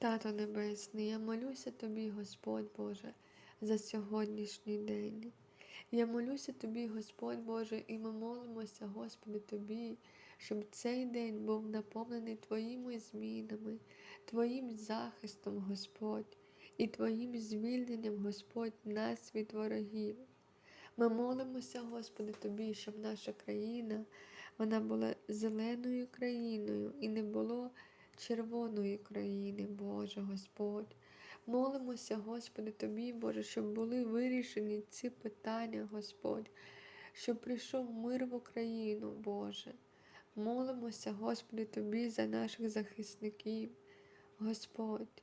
Тато Небесний, я молюся Тобі, Господь Боже, за сьогоднішній день. Я молюся Тобі, Господь Боже, і ми молимося, Господи, Тобі, щоб цей день був наповнений Твоїми змінами, Твоїм захистом, Господь, і Твоїм звільненням, Господь, нас від ворогів. Ми молимося, Господи, Тобі, щоб наша країна вона була зеленою країною і не було червоної країни, Боже Господь. Молимося, Господи, Тобі, Боже, щоб були вирішені ці питання, Господь, щоб прийшов мир в Україну, Боже. Молимося, Господи, Тобі за наших захисників, Господь.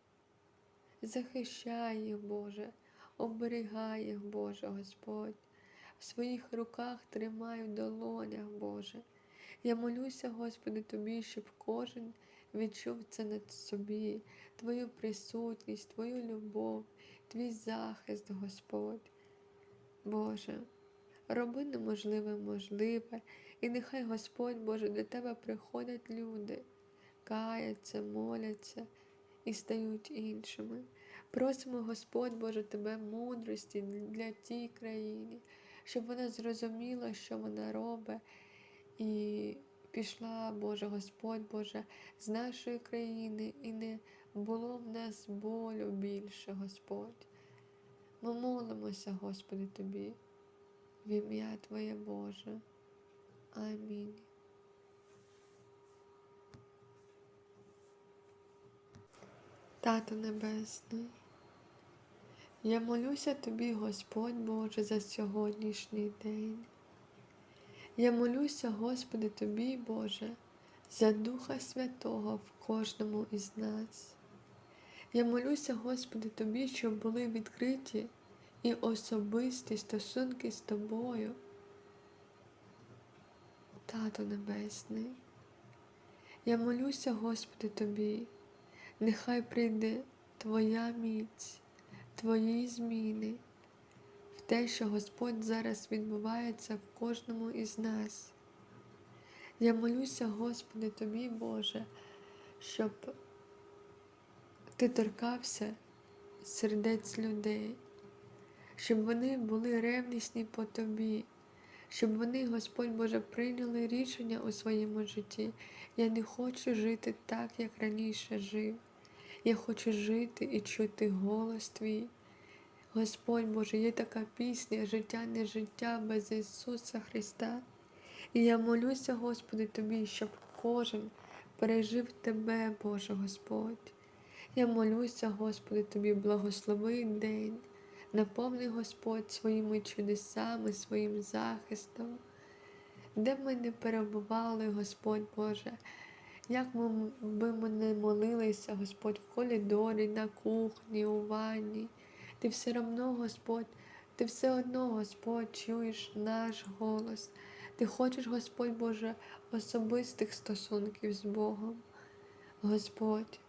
Захищай їх, Боже, оберігай їх, Боже, Господь. В своїх руках тримай в долонях, Боже. Я молюся, Господи, Тобі, щоб кожен відчув це на собі, Твою присутність, Твою любов, Твій захист, Господь. Боже, роби неможливе можливе, і нехай Господь Боже до Тебе приходять люди, каяться, моляться і стають іншими. Просимо, Господь Боже, Тебе мудрості для тій країни, щоб вона зрозуміла, що вона робить, і пішла, Боже, Господь Боже, з нашої країни, і не було в нас болю більше, Господь. Ми молимося, Господи, Тобі, в ім'я Твоє Боже. Амінь. Тато Небесний, я молюся Тобі, Господь Боже, за сьогоднішній день. Я молюся, Господи, Тобі, Боже, за Духа Святого в кожному із нас. Я молюся, Господи, Тобі, щоб були відкриті і особисті стосунки з Тобою. Тато Небесний. Я молюся, Господи, Тобі, нехай прийде Твоя міць, Твої зміни те, що Господь зараз відбувається в кожному із нас. Я молюся, Господи, Тобі, Боже, щоб Ти торкався сердець людей, щоб вони були ревнісні по Тобі, щоб вони, Господь Боже, прийняли рішення у своєму житті. Я не хочу жити так, як раніше жив. Я хочу жити і чути голос Твій. Господь Боже, є така пісня, життя не життя без Ісуса Христа. І я молюся, Господи, Тобі, щоб кожен пережив Тебе, Боже Господь. Я молюся, Господи, Тобі, благослови день, наповни Господь своїми чудесами, своїм захистом, де б ми не перебували, Господь Боже, як би ми не молилися, Господь, в коридорі, на кухні, у ванні, ти все одно, Господь, ти все одно, Господь, чуєш наш голос. Ти хочеш, Господь Боже, особистих стосунків з Богом. Господь,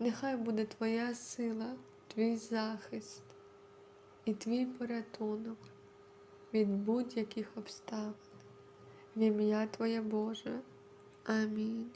нехай буде Твоя сила, Твій захист і Твій порятунок від будь-яких обставин. В ім'я Твоє Боже. Амінь.